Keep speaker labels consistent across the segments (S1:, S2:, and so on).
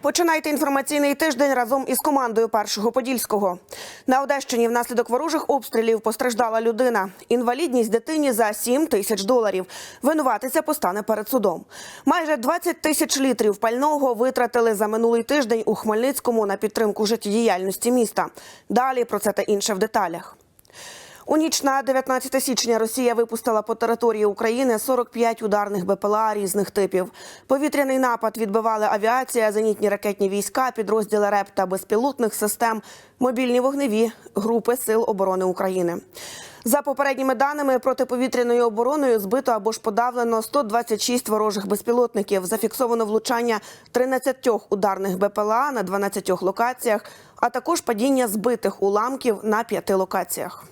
S1: Починайте інформаційний тиждень разом із командою першого подільського. На Одещині внаслідок ворожих обстрілів постраждала людина. Інвалідність дитині за 7 тисяч доларів. Винуватиця постане перед судом. Майже 20 тисяч літрів пального витратили за минулий тиждень у Хмельницькому на підтримку життєдіяльності міста. Далі про це та інше в деталях. У ніч на 19 січня Росія випустила по території України 45 ударних БПЛА різних типів. Повітряний напад відбивали авіація, зенітні ракетні війська, підрозділи РЕП та безпілотних систем, мобільні вогневі групи Сил оборони України. За попередніми даними протиповітряною обороною збито або ж подавлено 126 ворожих безпілотників. Зафіксовано влучання 13 ударних БПЛА на 12 локаціях, а також падіння збитих уламків на п'яти локаціях.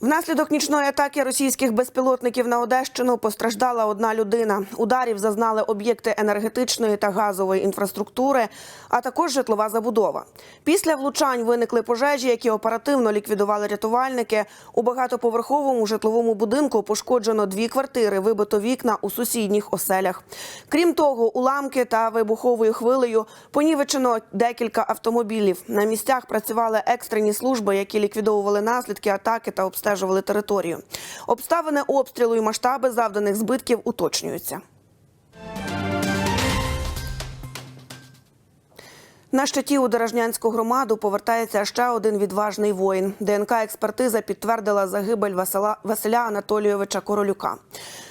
S1: Внаслідок нічної атаки російських безпілотників на Одещину постраждала одна людина. Ударів зазнали об'єкти енергетичної та газової інфраструктури, а також житлова забудова. Після влучань виникли пожежі, які оперативно ліквідували рятувальники. У багатоповерховому житловому будинку пошкоджено дві квартири, вибито вікна у сусідніх оселях. Крім того, уламки та вибуховою хвилею понівечено декілька автомобілів. На місцях працювали екстрені служби, які ліквідовували наслідки атаки та обстежували територію. Обставини обстрілу і масштаби завданих збитків уточнюються. На щиті у Дорожнянську громаду повертається ще один відважний воїн. ДНК експертиза підтвердила загибель Василя Анатолійовича Королюка.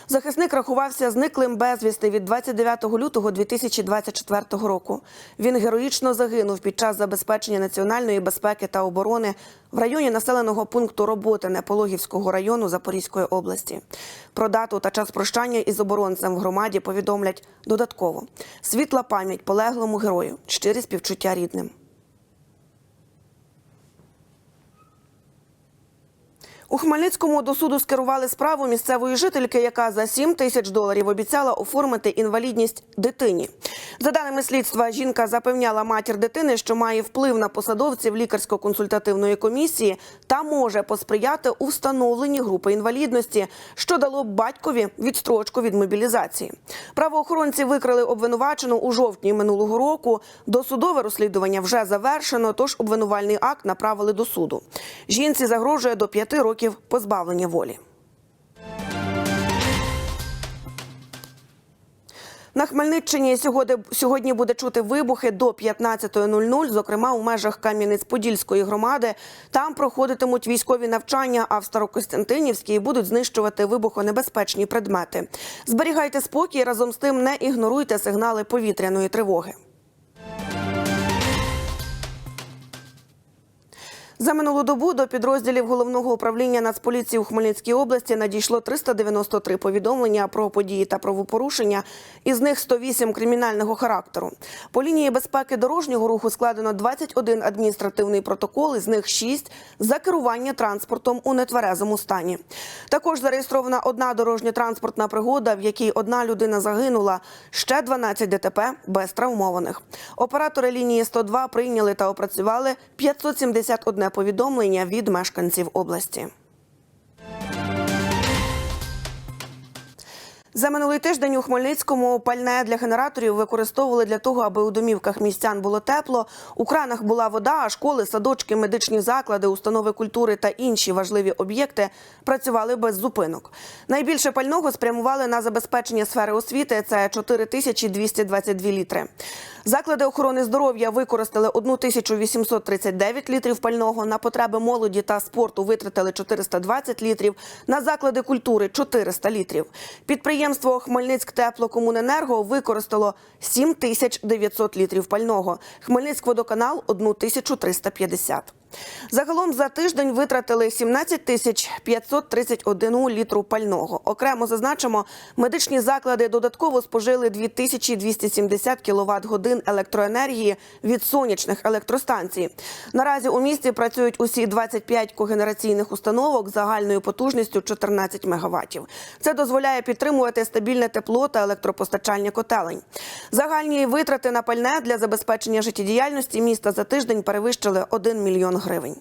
S1: Захисник рахувався зниклим безвісти від 29 лютого 2024 року. Він героїчно загинув під час забезпечення національної безпеки та оборони в районі населеного пункту роботи Непологівського району Запорізької області. Про дату та час прощання із оборонцем в громаді повідомлять додатково. Світла пам'ять полеглому герою, щирі співчуття рідним. У Хмельницькому до суду скерували справу місцевої жительки, яка за 7 тисяч доларів обіцяла оформити інвалідність дитині. За даними слідства, жінка запевняла матір дитини, що має вплив на посадовців лікарсько-консультативної комісії та може посприяти у встановленні групи інвалідності, що дало батькові відстрочку від мобілізації. Правоохоронці викрили обвинувачену у жовтні минулого року. Досудове розслідування вже завершено, тож обвинувальний акт направили до суду. Жінці загрожує до 5 років позбавлення волі. На Хмельниччині сьогодні, сьогодні буде чути вибухи до 15.00, зокрема у межах Кам'янець-Подільської громади. Там проходитимуть військові навчання, а в Старокостянтинівській будуть знищувати вибухонебезпечні предмети. Зберігайте спокій разом з тим не ігноруйте сигнали повітряної тривоги. За минулу добу до підрозділів головного управління Нацполіції у Хмельницькій області надійшло 393 повідомлення про події та правопорушення. Із них 108 кримінального характеру. По лінії безпеки дорожнього руху складено 21 адміністративний протокол, із них 6 за керування транспортом у нетверезому стані. Також зареєстрована одна дорожньо-транспортна пригода, в якій одна людина загинула. Ще 12 ДТП без травмованих. Оператори лінії 102 прийняли та опрацювали 571 повідомлення від мешканців області. За минулий тиждень у Хмельницькому пальне для генераторів використовували для того, аби у домівках містян було тепло. У кранах була вода, а школи, садочки, медичні заклади, установи культури та інші важливі об'єкти працювали без зупинок. Найбільше пального спрямували на забезпечення сфери освіти. Це 4222 літри. Заклади охорони здоров'я використали 1839 літрів пального. На потреби молоді та спорту витратили 420 літрів. На заклади культури 400 літрів. Підприємство Хмельницьк-Теплокомуненерго використало 7900 літрів пального. Хмельницькводоканал – 1350. Загалом за тиждень витратили 17 тисяч 531 літру пального. Окремо зазначимо, медичні заклади додатково спожили 2270 кВт годин електроенергії від сонячних електростанцій. Наразі у місті працюють усі 25 когенераційних установок загальною потужністю 14 МВт. Це дозволяє підтримувати стабільне тепло та електропостачання котелень. Загальні витрати на пальне для забезпечення життєдіяльності міста за тиждень перевищили 1 гривень.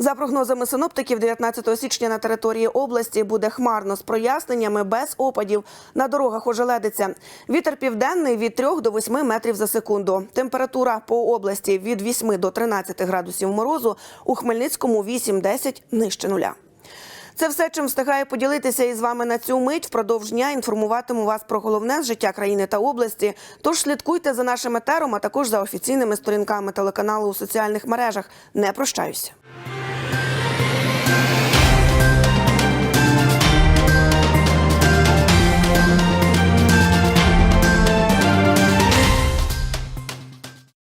S1: За прогнозами синоптиків, 19 січня на території області буде хмарно з проясненнями без опадів. На дорогах ожеледиться. Вітер південний від 3 до 8 метрів за секунду. Температура по області від 8 до 13 градусів морозу. У Хмельницькому 8-10 нижче нуля. Це все, чим встигаю поділитися із вами на цю мить. Впродовж дня інформуватиму вас про головне з життя країни та області. Тож слідкуйте за нашим етером, а також за офіційними сторінками телеканалу у соціальних мережах. Не прощаюся.